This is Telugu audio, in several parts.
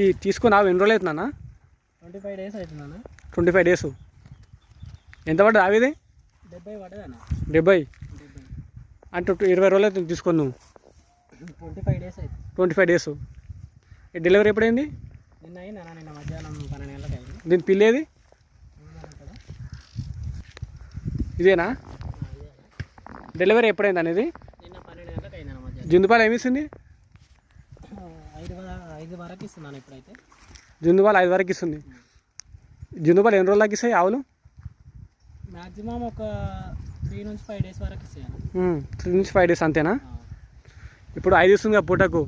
ఈ తీసుకొని ఆవు ఎన్ని రోజులు అవుతుందన్నా ట్వంటీ ఫైవ్ డేస్ అవుతుందన్న ట్వంటీ ఫైవ్ డేస్. ఎంత పడ్డది ఆవు ఇది డెబ్బై పడ్డదన్న డెబ్బై? అంటే ఇరవై రోజులు అవుతుంది తీసుకొని నువ్వు? ట్వంటీ ఫైవ్ డేస్ అవుతుంది. Twenty five days. డెలివరీ ఎప్పుడైంది? నిన్న అయిందన్న నిన్న మధ్యాహ్నం పన్నెండు గంటలకు అయింది. దీని పిల్లేది ఇదేనా. డెలివరీ ఎప్పుడైంది అనేది? నిన్న పన్నెండు గంటలకు అయిందన్న మధ్యాహ్నం. జుందుపాలు ఏమిస్తుంది ఐదు వరకు ఇస్తున్నాను ఇప్పుడైతే. జుందుపాలు ఐదు వరకు ఇస్తుంది. జుందుపాలు ఎన్ని రోజులకి ఇస్తాయి ఆవులు? మ్యాక్సిమం ఒక త్రీ నుంచి ఫైవ్ డేస్ వరకు ఇస్తాను త్రీ నుంచి ఫైవ్ డేస్ అంతేనా? ఇప్పుడు ఐదు ఇస్తుంది కదా పూటకు.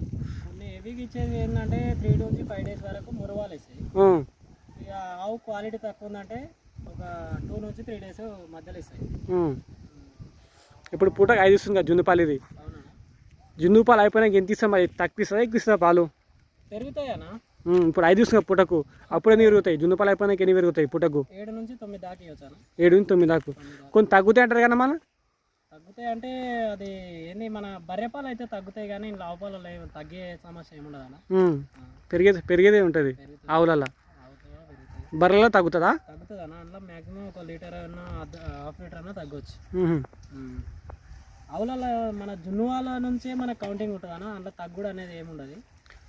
హెవీగా ఇచ్చేది ఏంటంటే త్రీ నుంచి ఫైవ్ డేస్ వరకు మురవాలు ఇస్తాయి. ఇక ఆవు క్వాలిటీ తక్కువ ఉందంటే ఒక టూ నుంచి త్రీ డేస్ మధ్యలో ఇస్తాయి. ఇప్పుడు పూటకు ఐదు ఇస్తుంది కదా జుందుపాలు ఇది. అవునా? జుందుపాలు అయిపోయినాక ఎంత ఇస్తాం మరి? తక్కువ ఇస్తుందా ఎక్కువ ఇస్తుందా పాలు? పెరుగుతాయనా? ఇప్పుడు ఐదు కదా పూటకు. అప్పుడు ఎన్ని పెరుగుతాయి. జుందుపాలు అయిపోయినాక ఎన్ని పెరుగుతాయి పూటకు? ఏడు నుంచి తొమ్మిది దాకా ఏడు నుంచి తొమ్మిది దాకా. కొన్ని తగ్గుతాయి అంటారు కదా మన తగ్గుతాయి అంటే అది ఏంది మన బర్రెపాలు అయితే తగ్గుతాయి కానీ లావుపాలు లేవు తగ్గే సమస్య ఏముండదు అన్న ఉమ్. పెరిగేది పెరిగేదే ఉంటుంది పెరుగుతాయి. బర్రెలో తగ్గుతుందా తగ్గుతుంది? అన్న అందులో మ్యాక్సిమం ఒక లీటర్ అన్న హాఫ్ లీటర్ అన్న తగ్గొచ్చు. ఉహు. ఆవులలో మన జున్నువాల నుంచే మన కౌంటింగ్ ఉంటుంది అన్న అందులో తగ్గుడు అనేది ఏముండదు?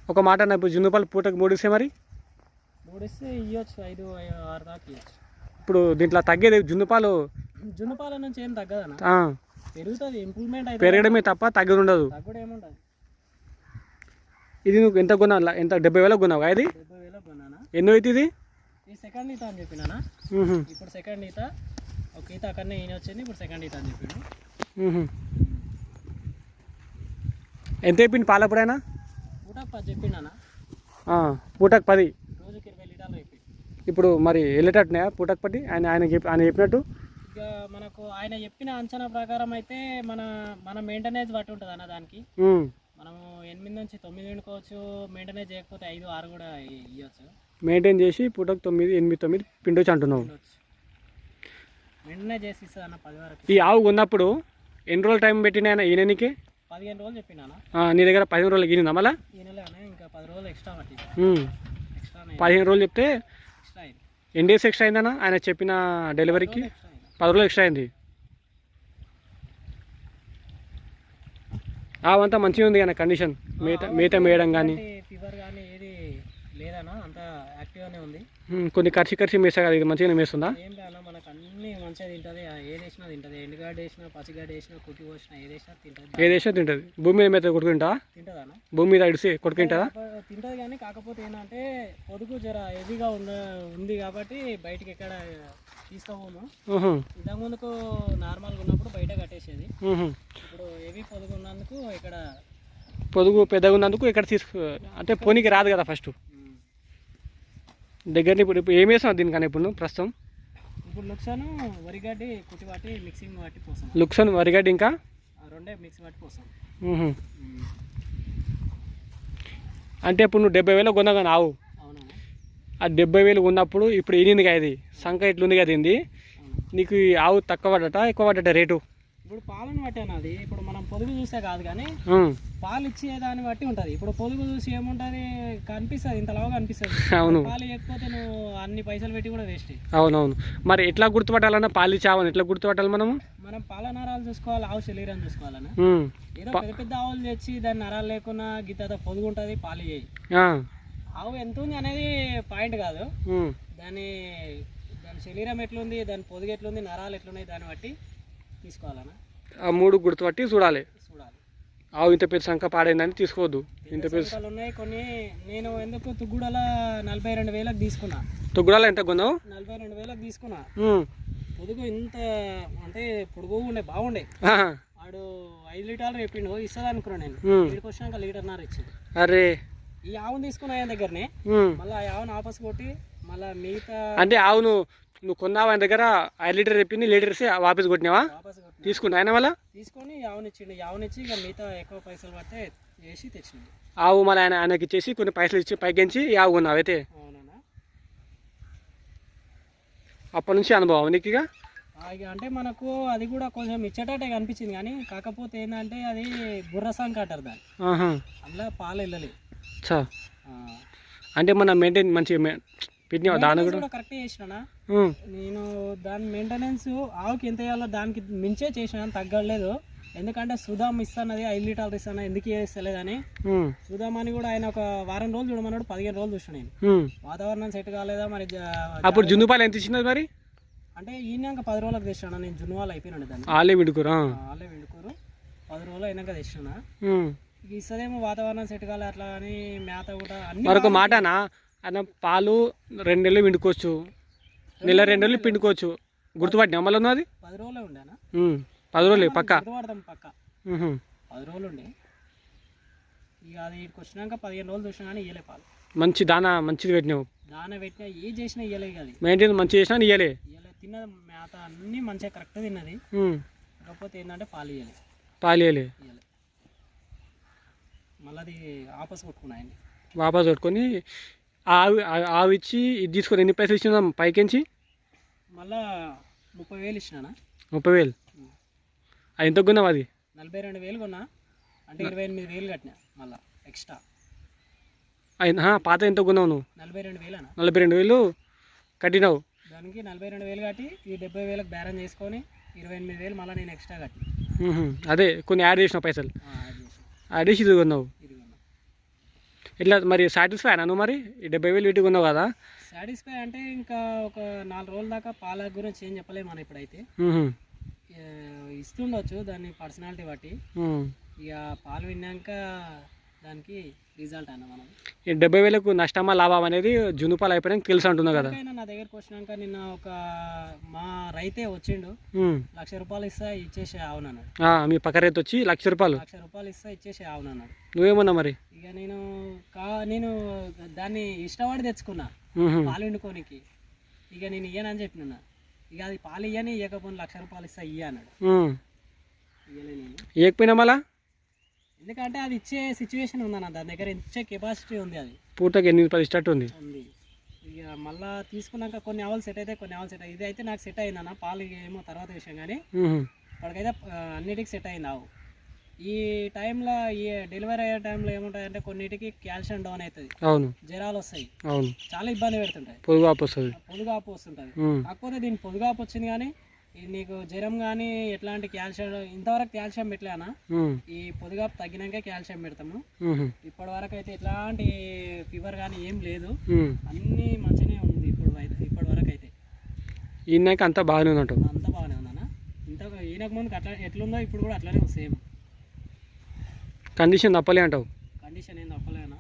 ఒక మాట అన్న ఇప్పుడు జున్నుపాలు పూటకు మూడు ఇస్తే మరి? మూడిస్తే ఇవ్వచ్చు ఐదు ఆరు దాకా ఇవ్వచ్చు ఇప్పుడు దీంట్లో తగ్గేది జున్నుపాలు? జున్నుపాల నుంచి ఏం తగ్గదన్న? పెరుగుతుంది ఇంప్రూవ్మెంట్ అయితే పెరగడమే తప్ప తగ్గదు ఉండదు తగ్గుడు ఏముండదు ఇది నువ్వు ఎంత కొన్నావు ఎంత డెబ్బై వేలకు కొన్నావు ఇది? డెబ్బై వేలకు కొన్నానా? ఎన్నో అవుతుంది ఇది? ఈ సెకండ్ ఈత అని చెప్పినానా? ఉహు. ఇప్పుడు సెకండ్ ఈత ఒక ఈత అక్కడనే ఈయన వచ్చింది ఇప్పుడు సెకండ్ ఈత అని చెప్పిండు ఉహు. ఎంత అయిపోయింది పాలప్పుడైనా పూటకు పది రోజుకి ఇరవై లీటర్లు అయిపోయి ఇప్పుడు మరి వెళ్ళేటట్టున్నాయా పూటకు పట్టి ఆయన ఆయన ఆయన చెప్పినట్టు? ఇక మనకు ఆయన చెప్పిన అంచనా ప్రకారం అయితే మన మన మెయింటెనెన్స్ బట్టి ఉంటుంది అన్న దానికి. మనము ఎనిమిది నుంచి తొమ్మిది వండుకోవచ్చు మెయింటెనెన్స్ చేయకపోతే ఐదు ఆరు కూడా ఇవ్వచ్చు మెయింటైన్ చేసి పూటకు తొమ్మిది ఎనిమిది తొమ్మిది పిండొచ్చు అంటున్నావు. మెయింటెనెన్స్ చేసి ఇస్తుంది అన్న పది వరకు. ఈ ఆవు కొన్నప్పుడు ఎన్ని రోజులు టైం పెట్టిన ఈయనకి పదిహేను రోజులు చెప్పినానా ఆ, నీ దగ్గర పదిహేను రోజులు గిరిందా మళ్ళా? ఇంకా పది రోజులు ఎక్స్ట్రా పదిహేను రోజులు చెప్తే ఎన్ని డేస్ ఎక్స్ట్రా అయిందన్నా? ఆయన చెప్పిన డెలివరీకి పది రోజులు ఎక్స్ట్రా అయింది. ఆవంతా మంచిగా ఉంది కానీ కండిషన్ మేత మేత మేయడం కానీ ఫీవర్ కానీ ఏది లేదన్నా అంత యాక్టివ్గానే ఉంది. కొన్ని ఖర్చు ఖర్చు మేసా కదా ఇది మంచిగానే మేస్తుందా ఏం లేదన్నా మనకు అన్ని మంచిగా తింటుంది ఏది వేసినా తింటుంది. ఎండుగాడు వేసినా పచ్చిగాడు వేసినా కుట్టి పోసినా ఏది వేసినా తింటుంది. ఏ దేశం తింటుంది. భూమి మీద మేత కొడుకుంటా తింటుందన్నా భూమి మీద ఇడిసి కొడుకుంటుందా తింటుంది కానీ కాకపోతే ఏంటంటే పొదుగు జర హెవీగా ఉన్న ఉంది కాబట్టి బయటికి ఎక్కడ తీసుకోము ఇంతకు ముందుకు నార్మల్గా ఉన్నప్పుడు బయట కట్టేసేది. ఇప్పుడు హెవీ పొదుగు ఉన్నందుకు ఇక్కడ పొదుగు పెద్దగా ఉన్నందుకు ఇక్కడ తీసుకు అంటే పోనీకి రాదు కదా ఫస్ట్. దగ్గరని ఇప్పుడు ఇప్పుడు ఏం వేసావు దీనికన్నా ఇప్పుడు ప్రస్తుతం? ఇప్పుడు లుక్సాను వరిగడ్డి కుట్టి పట్టి మిక్సింగ్ పట్టి పోసాం. లుక్సన్ వరిగడ్డి ఇంకా? రెండే మిక్స్ పట్టి పోసాం. అంటే ఇప్పుడు నువ్వు డెబ్బై వేలు కొన్నావు కానీ ఆవు. ఆ డెబ్బై వేలు ఉన్నప్పుడు ఇప్పుడు ఎనిమిది కదా ఇది సంఖ ఇట్లుంది కదా ఇది నీకు ఈ ఆవు తక్కువ పడ్డట ఎక్కువ పడ్డట రేటు? ఇప్పుడు పాలను బట్టి అన్నది ఇప్పుడు మనం పొదుగు చూస్తే కాదు కానీ పాలు ఇచ్చే దాన్ని బట్టి ఉంటుంది. ఇప్పుడు పొదుగు చూసి ఏముంటుంది? కనిపిస్తుంది. ఇంతలాగా కనిపిస్తుంది అవును. పాలు ఇవ్వకపోతే నువ్వు అన్ని పైసలు పెట్టి కూడా వేస్ట్. అవునవును. మరి ఎట్లా గుర్తుపట్టాలన్నా పాలి చావని ఎట్లా గుర్తుపట్టాలి మనము? మనం పాల నరాలు చూసుకోవాలి ఆవు శరీరం చూసుకోవాలన్నా ఏదో పెద్ద పెద్ద ఆవులు తెచ్చి దాని నరాలు లేకున్నా గిత్త పొదుగు ఉంటుంది పాలు చేయి ఆవు ఎంత ఉంది అనేది పాయింట్ కాదు. దాని దాని శరీరం ఎట్లుంది దాని పొదుగు ఎట్లుంది నరాలు ఎట్లున్నాయి దాన్ని బట్టి తీసుకోవాలన్నా ఆ మూడు గుర్తుపట్టి చూడాలి. చూడాలి. ఆవు ఇంత పెద్ద సంఖ పాడైందని తీసుకోవద్దు. ఇంత పెద్ద సంఖ్యలు ఉన్నాయి? కొన్ని నేను ఎందుకు తుగ్గుడల నలభై రెండు వేలకు తీసుకున్నా. తొగ్గుడాలు ఎంత కొన్నావు? నలభై రెండు వేలకు తీసుకున్నా. పొదుగు ఇంత అంటే పొడుగు ఉండే బాగుండే. వాడు ఐదు లీటర్లు చెప్పిండు ఇస్తుంది అనుకున్నాను నేను. ఇక్కడికి వచ్చినాక లీటర్న్నర ఇచ్చింది అరే. ఈ ఆవును తీసుకున్న ఆయన దగ్గరనే. మళ్ళీ ఆ ఆవును ఆపస్ కొట్టి మళ్ళీ మిగతా అంటే ఆవు నువ్వు కొన్నావు ఆయన దగ్గర? ఐదు లీటర్ చెప్పింది లీటర్స్ వాపస్ కొట్టినావా? వాపస్ కొట్టి తీసుకున్నా. ఆయన వల్ల తీసుకొని ఇచ్చి ఇక మిగతా ఎక్కువ పైసలు పడితే వేసి తెచ్చిండు. ఆవు మళ్ళీ ఆయన ఆయనకి ఇచ్చేసి కొన్ని పైసలు ఇచ్చి పైకించి ఆవు కొన్నావు అయితే? అప్పటి నుంచి అనుభవం నీకు ఇక? అంటే మనకు అది కూడా కొంచెం ఇచ్చేటట్టే కనిపించింది కానీ కాకపోతే ఏంటంటే అది బుర్ర సంక అంటారు దాన్ని. అందులో పాలు వెళ్ళలేదు. అంటే మన మెయింటైన్ మంచిగా దాని కూడా కరెక్ట్ చేసినా నేను దాని మెయింటెనెన్స్ ఆవుకి ఎంత వేయాలో దానికి మించే చేసిన తగ్గలేదు ఎందుకంటే సుధామ్ ఇస్తానది ఐదు లీటర్లు ఇస్తాను ఎందుకు ఇస్తలేదని సుధామ్ అని కూడా ఆయన ఒక వారం రోజులు చూడమన్నాడు పదిహేను రోజులు చూసిన నేను. వాతావరణం సెట్ కాలేదా మరి అప్పుడు జున్నుపాలు ఎంత ఇచ్చినది మరి? అంటే ఈయనాక పది రోజులకు తెచ్చాను నేను జున్నువాళ్ళు అయిపోయినాడు దాన్ని. ఆలే విడుకురా? వాళ్ళే వెండుకోరు. పది రోజులు అయినాక తెచ్చిన. ఇస్తుందేమో వాతావరణం సెట్ కాలే అట్లా అని మేత కూడా మరొక మాటనా? అన్న పాలు రెండు నెలలు పిండుకోవచ్చు. నెల రెండు నెలలు పిండుకోవచ్చు. గుర్తుపట్టిన అమలు ఉన్నది పది రోజులే ఉండేనా? పది రోజులు పక్క. పక్క. పది రోజులు ఉండే. ఇక అది ఇక్కడికి వచ్చినాక పదిహేను రోజులు చూసినా కానీ ఇయ్యలే పాలు. మంచి దానా మంచిది పెట్టినావు. దాన పెట్టినా ఏ చేసినా ఇయ్యలే అది. మెయింటైన్ మంచిగా చేసినా ఇయ్యలే. ఇయ్యలే తిన్నది మేత అన్నీ మంచిగా కరెక్ట్ తిన్నది. కాకపోతే ఏంటంటే పాలు ఇయ్యలే. పాలు ఇయ్యలే. ఇయ్యలే. మళ్ళీ అది ఆపస్ కొట్టుకున్నాయండి వాపస్ కొట్టుకొని ఆవి ఆవి ఇచ్చి ఇది తీసుకొని ఎన్ని పైసలు ఇచ్చిందాం పైకించి? మళ్ళా ముప్పై వేలు ఇచ్చినానా? ముప్పై వేలు. అది ఎంత కొన్నావు అది? నలభై రెండు వేలు కొన్నా. అంటే ఇరవై ఎనిమిది వేలు కట్టినా మళ్ళా ఎక్స్ట్రా. పాత ఎంత కొన్నావు నువ్వు? నలభై రెండు వేలనా? నలభై రెండు వేలు కట్టినావు. దానికి నలభై రెండు వేలు కట్టి ఈ డెబ్బై వేలకు బేరం చేసుకొని ఇరవై ఎనిమిది వేలు మళ్ళీ నేను ఎక్స్ట్రా కట్టి ఉహు. అదే కొన్ని యాడ్ చేసినావు పైసలు. యాడ్ చేసి ఇది కొన్నావు. ఇట్లా మరి సాటిస్ఫై నువ్వు మరి? డెబ్బై వేలు వీటికి కొన్నావు కదా? సాటిస్ఫై అంటే ఇంకా ఒక నాలుగు రోజుల దాకా పాల గురించి ఏం చెప్పలేము మనం ఇప్పుడైతే. ఇస్తుండొచ్చు దాని పర్సనాలిటీ బట్టి. ఇక పాలు విన్నాక దానికి రిజల్ట్ అన్న మనం. ఈ డెబ్బై వేలకు నష్టమా లాభం అనేది జునుపాలు అయిపోయినాక తెలుసు అంటున్నావు కదా. నా దగ్గరకు వచ్చినాక నిన్న ఒక మా రైతే వచ్చిండు. ఉమ్. లక్ష రూపాయలు ఇస్తా ఇచ్చేసి అవునన్నాడు ఆ, మీ పక్క రైతు వచ్చి లక్ష రూపాయలు. లక్ష రూపాయలు ఇస్తా ఇచ్చేసి అవునన్నాడు నువ్వేమన్నా మరి? ఇక నేను కా నేను దాన్ని ఇష్టపడి తెచ్చుకున్నా. ఉహు. పాలు వండుకోనికి. ఇక నేను ఇయ్యనని చెప్పిన ఇక అది పాలు ఇయ్యని ఇవ్వకపోతే లక్ష రూపాయలు ఇస్తా ఇయ్య అన్నాడు. ఉమ్. ఇయ్యలే నేను. ఇవ్వకపోయినా మళ్ళా? ఎందుకంటే అది ఇచ్చే సిచ్యువేషన్ ఉందన్న దాని దగ్గర ఇచ్చే కెపాసిటీ ఉంది అది. పూటకి ఎనిమిది పది స్టార్ట్ ఉంది. ఉంది. ఇక మళ్ళా తీసుకున్నాక కొన్ని అవలు సెట్ అయితే కొన్ని అవలు సెట్ ఇది అయితే నాకు సెట్ అయిందన్న పాలు ఏమో తర్వాత విషయం కానీ. ఇప్పటికైతే ఆ, అన్నిటికీ సెట్ అయింది ఆవు. ఈ టైంలో ఈ డెలివరీ అయ్యే టైంలో ఏముంటాయంటే కొన్నిటికి కాల్షియం డౌన్ అవుతుంది. అవును. జ్వరాలు వస్తాయి. అవును. చాలా ఇబ్బంది పెడుతుంటాయి. పొదుగు ఆపు వస్తుంది. పొదుగాపు వస్తుంటుంది. కాకపోతే దీని పొదుగాపు వచ్చింది కానీ ఇది నీకు జ్వరం కానీ ఎట్లాంటి కాల్షియం ఇంతవరకు కాల్షియం పెట్టలేనా. ఈ పొదుగాపు తగ్గినాక కాల్షియం పెడతాము. ఇప్పటి వరకు అయితే ఎట్లాంటి ఫీవర్ కానీ ఏం లేదు. అన్నీ మంచిగానే ఉంది ఇప్పుడు ఇప్పటి వరకు అయితే ఈయనకి అంతా బాగానే ఉన్నట్టు అంతా బాగానే ఉందన్న? ఇంత ఈయనకు ముందుకు అట్లా ఎట్లుందో ఇప్పుడు కూడా అట్లానే సేమ్. కండిషన్ తప్పలే అంటావు. కండిషన్ ఏం తప్పలేదు